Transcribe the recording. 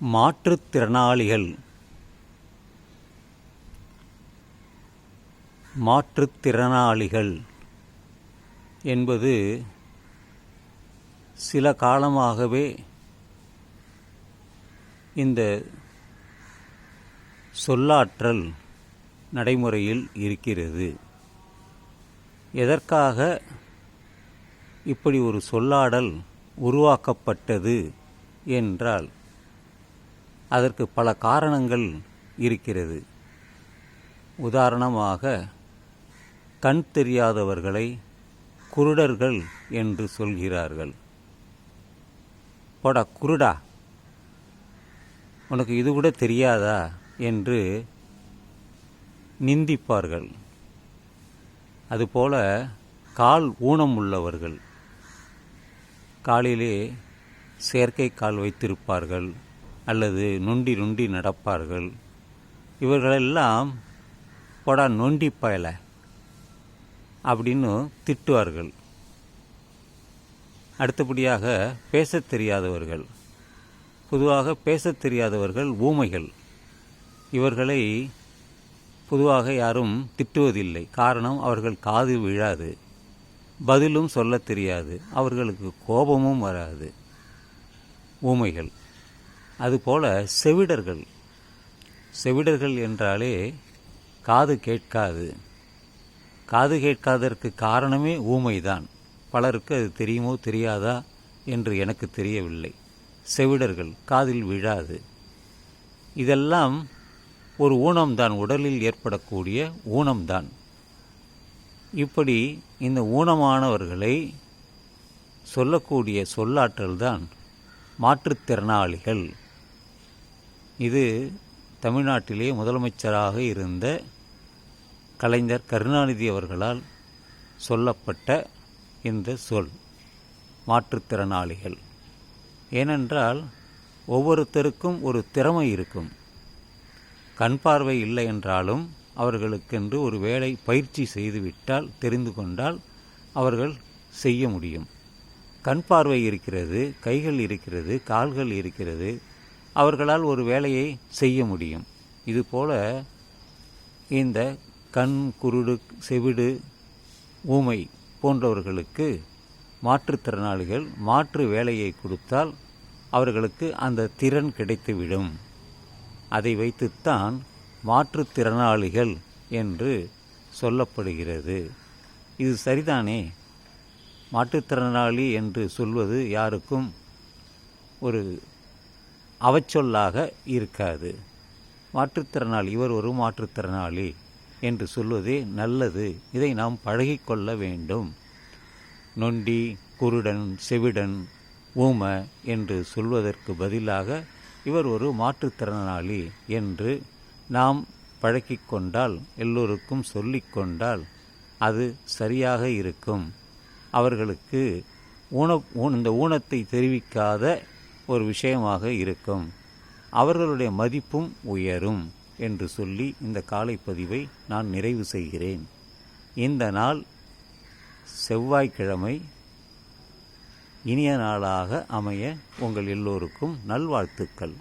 மாற்றுத்திறனாளிகள் மாற்றுத்திறனாளிகள் என்பது சில காலமாகவே இந்த சொல்லாற்றல் நடைமுறையில் இருக்கிறது. எதற்காக இப்படி ஒரு சொல்லாடல் உருவாக்கப்பட்டது என்றால் அதற்கு பல காரணங்கள் இருக்கிறது. உதாரணமாக கண் தெரியாதவர்களை குருடர்கள் என்று சொல்கிறார்கள். போடா குருடா. உனக்கு இது கூட தெரியாதா? என்று நிந்திப்பார்கள். அதுபோல கால் ஊனம் உள்ளவர்கள். காலிலே செயற்கை கால் வைத்திருப்பார்கள். அல்லது நொண்டி நொண்டி நடப்பார்கள். இவர்களெல்லாம் போடா நொண்டி பயல அப்படின்னு திட்டுவார்கள். அடுத்தபடியாக பேசத் தெரியாதவர்கள். பொதுவாக பேசத் தெரியாதவர்கள் ஊமைகள். இவர்களை பொதுவாக யாரும் திட்டுவதில்லை. காரணம் அவர்கள் காது விழாது. பதிலும் சொல்லத் தெரியாது. அவர்களுக்கு கோபமும் வராது. ஊமைகள். அதுபோல் செவிடர்கள். செவிடர்கள் என்றாலே காது கேட்காது. காது கேட்காததற்கு காரணமே ஊமைதான். பலருக்கு அது தெரியுமோ தெரியாதா என்று எனக்கு தெரியவில்லை. செவிடர்கள் காதில் விழாது. இதெல்லாம் ஒரு ஊனம்தான். உடலில் ஏற்படக்கூடிய ஊனம்தான். இப்படி இந்த ஊனமானவர்களை சொல்லக்கூடிய சொல்லாற்றல்தான் மாற்றுத்திறனாளிகள். இது தமிழ்நாட்டிலே முதலமைச்சராக இருந்த கலைஞர் கருணாநிதி அவர்களால் சொல்லப்பட்ட இந்த சொல் மாற்றுத்திறனாளிகள். ஏனென்றால் ஒவ்வொருத்தருக்கும் ஒரு திறமை இருக்கும். கண் பார்வை இல்லை என்றாலும் அவர்களுக்கென்று ஒரு வேலை பயிற்சி செய்துவிட்டால் தெரிந்து கொண்டால் அவர்கள் செய்ய முடியும். கண் பார்வை இருக்கிறது கைகள் இருக்கிறது கால்கள் இருக்கிறது அவர்களால் ஒரு வேலையை செய்ய முடியும். இதுபோல இந்த கண் குருடு செவிடு ஊமை போன்றவர்களுக்கு மாற்றுத்திறனாளிகள் மாற்று வேலையை கொடுத்தால் அவர்களுக்கு அந்த திறன் கிடைத்துவிடும். அதை வைத்துத்தான் மாற்றுத்திறனாளிகள் என்று சொல்லப்படுகிறது. இது சரிதானே? மாற்றுத்திறனாளி என்று சொல்வது யாருக்கும் ஒரு அவச்சொல்லாக இருக்காது. மாற்றுத்திறனாளி இவர் ஒரு மாற்றுத்திறனாளி என்று சொல்வதே நல்லது. இதை நாம் பழகிக்கொள்ள வேண்டும். நொண்டி குருடன் செவிடன் ஊம என்று சொல்வதற்கு பதிலாக இவர் ஒரு மாற்றுத்திறனாளி என்று நாம் பழக்கிக்கொண்டால் எல்லோருக்கும் சொல்லிக்கொண்டால் அது சரியாக இருக்கும். அவர்களுக்கு ஊன இந்த ஊனத்தை தெரிவிக்காத ஒரு விஷயமாக இருக்கும். அவர்களுடைய மதிப்பும் உயரும் என்று சொல்லி இந்த காலைப்பதிவை நான் நிறைவு செய்கிறேன். இந்த நாள் செவ்வாய்க்கிழமை. இனிய நாளாக அமைய உங்கள் எல்லோருக்கும் நல்வாழ்த்துக்கள்.